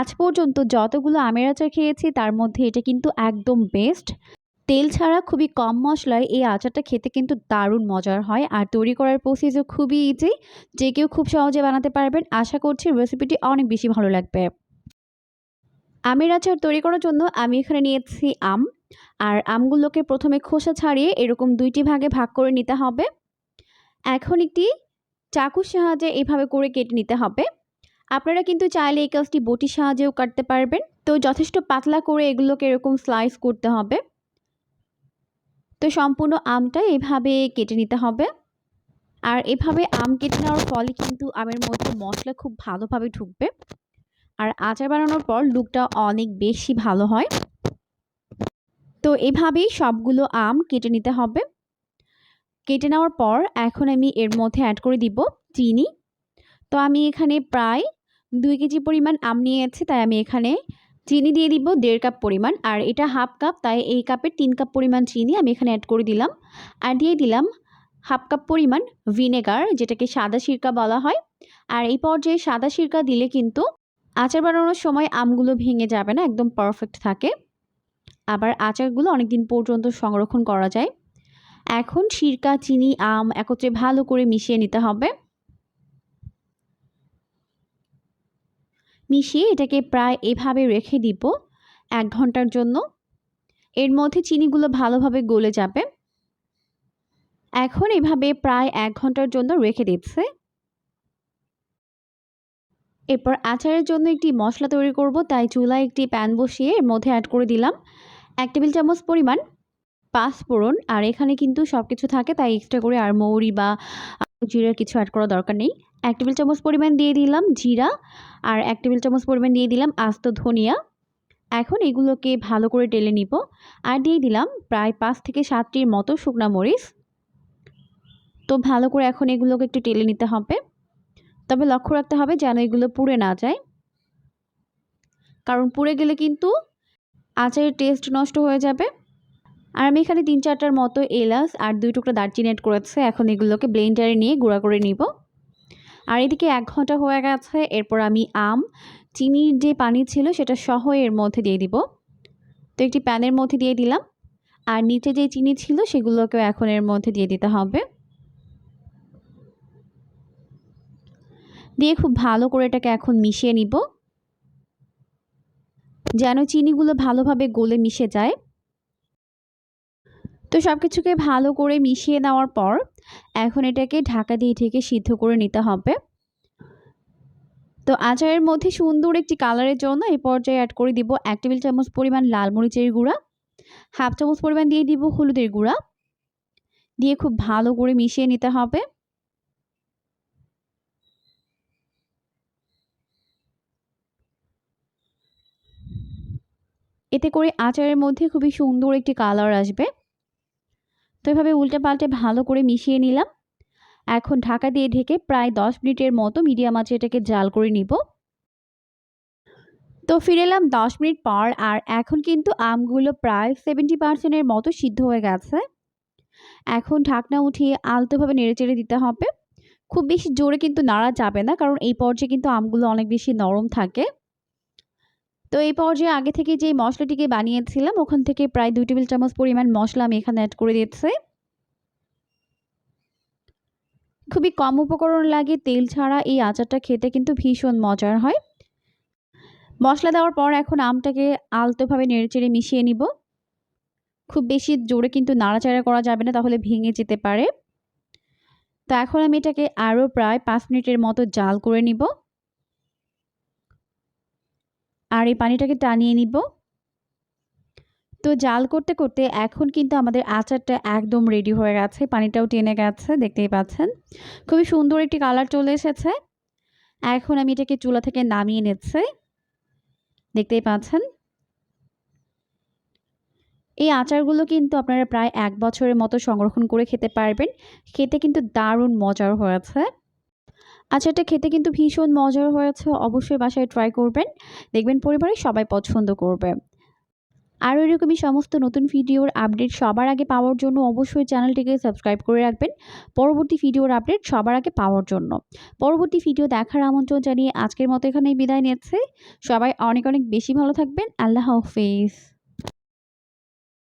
আজ পর্যন্ত যতগুলো আমের আচার খেয়েছি, তার মধ্যে এটা কিন্তু একদম বেস্ট তেল ছাড়া খুবই কম মশলায় এই আচারটা খেতে কিন্তু দারুণ মজার হয় আর তৈরি করার প্রসেসও খুবই ইজি যে কেউ খুব সহজে বানাতে পারবেন। আশা করছি রেসিপিটি অনেক বেশি ভালো লাগবে। আমের আচার তৈরি করার জন্য আমি এখানে নিয়েছি আম। আর আমগুলোকে প্রথমে খোসা ছাড়িয়ে এরকম দুইটি ভাগে ভাগ করে নিতে হবে। এখন একটি চাকুর সাহায্যে এইভাবে করে কেটে নিতে হবে। আপনারা কিন্তু চাইলে এই কাজটি বটির সাহায্যেও কাটতে পারবেন। তো যথেষ্ট পাতলা করে এগুলোকে এরকম স্লাইস করতে হবে। তো সম্পূর্ণ আমটা এভাবে কেটে নিতে হবে। আর এভাবে আম কেটে নেওয়ার ফলে কিন্তু আমের মধ্যে মশলা খুব ভালোভাবে ঢুকবে। আর আচার বানানোর পর লুকটা অনেক বেশি ভালো হয়। তো এভাবেই সবগুলো আম কেটে নিতে হবে। কেটে নেওয়ার পর এখন আমি এর মধ্যে অ্যাড করে দিব চিনি। তো আমি এখানে প্রায় দুই কেজি পরিমাণ আম নিয়েছি, তাই আমি এখানে চিনি দিয়ে দিব দেড় কাপ পরিমাণ। আর এটা হাফ কাপ, তাই এই কাপের তিন কাপ পরিমাণ চিনি আমি এখানে অ্যাড করে দিলাম। আর দিয়ে দিলাম হাফ কাপ পরিমাণ ভিনেগার, যেটাকে সাদা সিরকা বলা হয়। আর এই পর্যায়ে সাদা সিরকা দিলে কিন্তু আচার বানানোর সময় আমগুলো ভেঙে যাবে না, একদম পারফেক্ট থাকে। আবার আচারগুলো অনেক দিন পর্যন্ত সংরক্ষণ করা যায়। এখন সিরকা, চিনি, আম একত্রে ভালো করে মিশিয়ে নিতে হবে। মিশিয়ে এটাকে প্রায় এভাবে রেখে দিব এক ঘণ্টার জন্য। এর মধ্যে চিনিগুলো ভালোভাবে গলে যাবে। এখন এভাবে প্রায় এক ঘণ্টার জন্য রেখে দিচ্ছে। এরপর আচারের জন্য একটি মশলা তৈরি করব, তাই চুলায় একটি প্যান বসিয়ে এর মধ্যে অ্যাড করে দিলাম। এক টেবিল চামচ পরিমাণ পাঁচফোড়ন, আর এখানে কিন্তু সব কিছু থাকে, তাই এক্সট্রা করে আর মৌরি বা জিরার কিছু অ্যাড করা দরকার নেই। এক টেবিল চামচ পরিমাণ দিয়ে দিলাম জিরা আর এক টেবিল চামচ পরিমাণ দিয়ে দিলাম আস্ত ধনিয়া। এখন এগুলোকে ভালো করে টেলে নিব আর দিয়ে দিলাম প্রায় পাঁচ থেকে সাতটির মতো শুকনা মরিচ। তো ভালো করে এখন এগুলোকে একটু টেলে নিতে হবে। তবে লক্ষ্য রাখতে হবে যেন এগুলো পুড়ে না যায়। কারণ পুড়ে গেলে কিন্তু আচারের টেস্ট নষ্ট হয়ে যাবে। আর আমি এখানে তিন চারটার মতো এলাচ আর দুই টুকরা দারচিনি অ্যাড করেছে এখন এগুলোকে ব্লেন্ডারে নিয়ে গুঁড়া করে নিব। আর এদিকে এক ঘণ্টা হয়ে গেছে, এরপর আমি আম, চিনির যে পানি ছিল সেটা সহ এর মধ্যে দিয়ে দিব। তো একটি প্যানের মধ্যে দিয়ে দিলাম। আর নিচে যে চিনি ছিল সেগুলোকেও এখন এর মধ্যে দিয়ে দিতে হবে। দিয়ে খুব ভালো করে এটাকে এখন মিশিয়ে নিব। যেন চিনিগুলো ভালোভাবে গলে মিশে যায়। তো সব কিছুকে ভালো করে মিশিয়ে নেওয়ার পর এখন এটাকে ঢাকা দিয়ে ঢেকে সিদ্ধ করে নিতে হবে। তো আচারের মধ্যে সুন্দর একটি কালারের জন্য এই পর্যায়ে অ্যাড করে দিব এক টেবিল চামচ পরিমাণ লাল মরিচের গুঁড়া, হাফ চামচ পরিমাণ দিয়ে দিব হলুদের গুঁড়া। দিয়ে খুব ভালো করে মিশিয়ে নিতে হবে। এতে করে আচারের মধ্যে খুবই সুন্দর একটি কালার আসবে। তো এভাবে উল্টে পাল্টে ভালো করে মিশিয়ে নিলাম। এখন ঢাকা দিয়ে ঢেকে প্রায় দশ মিনিটের মতো মিডিয়াম আঁচে এটাকে জাল করে নিব। তো ফিরে এলাম দশ মিনিট পর আর এখন কিন্তু আমগুলো প্রায় সেভেন্টি পার্সেন্টের মতো সিদ্ধ হয়ে গেছে। এখন ঢাকনা উঠিয়ে আলতোভাবে নেড়ে চেড়ে দিতে হবে। খুব বেশি জোরে কিন্তু নাড়া যাবে না কারণ এই পর্যায়ে কিন্তু আমগুলো অনেক বেশি নরম থাকে। তো এই পর্যায়ে আগে থেকে যে মশলাটিকে বানিয়েছিলাম, ওখান থেকে প্রায় দুই টেবিল চামচ পরিমাণ মশলা আমি এখানে অ্যাড করে দিচ্ছি খুবই কম উপকরণ লাগে, তেল ছাড়া এই আচারটা খেতে কিন্তু ভীষণ মজার হয়। মশলা দেওয়ার পর এখন আমটাকে আলতোভাবে নেড়েচেড়ে মিশিয়ে নিব। খুব বেশি জোরে কিন্তু নাড়াচাড়া করা যাবে না, তাহলে ভেঙে যেতে পারে। তো এখন আমি এটাকে আরও প্রায় পাঁচ মিনিটের মতো জাল করে নিব। আর এই পানিটাকে টানিয়ে নিব। তো জাল করতে করতে এখন কিন্তু আমাদের আচারটা একদম রেডি হয়ে গেছে, পানিটাও টেনে গেছে, দেখতেই পাচ্ছেন। খুবই সুন্দর একটি কালার চলে এসেছে। এখন আমি এটাকে চুলা থেকে নামিয়ে নিচ্ছি। দেখতেই পাচ্ছেন। এই আচারগুলো কিন্তু আপনারা প্রায় এক বছরের মতো সংরক্ষণ করে খেতে পারবেন। খেতে কিন্তু দারুণ মজার হয়েছে। আচারটা খেতে কিন্তু ভীষণ মজার হয়েছে। অবশ্যই বাসায় ট্রাই করবেন। দেখবেন পরিবারের সবাই পছন্দ করবে। আর এরকমই সমস্ত নতুন ভিডিওর আপডেট সবার আগে পাওয়ার জন্য অবশ্যই চ্যানেলটিকে সাবস্ক্রাইব করে রাখবেন। পরবর্তী ভিডিওর আপডেট সবার আগে পাওয়ার জন্য। পরবর্তী ভিডিও দেখার আমন্ত্রণ জানিয়ে আজকের মতো এখানেই বিদায় নিচ্ছে। সবাই অনেক অনেক বেশি ভালো থাকবেন। আল্লাহ হাফিজ।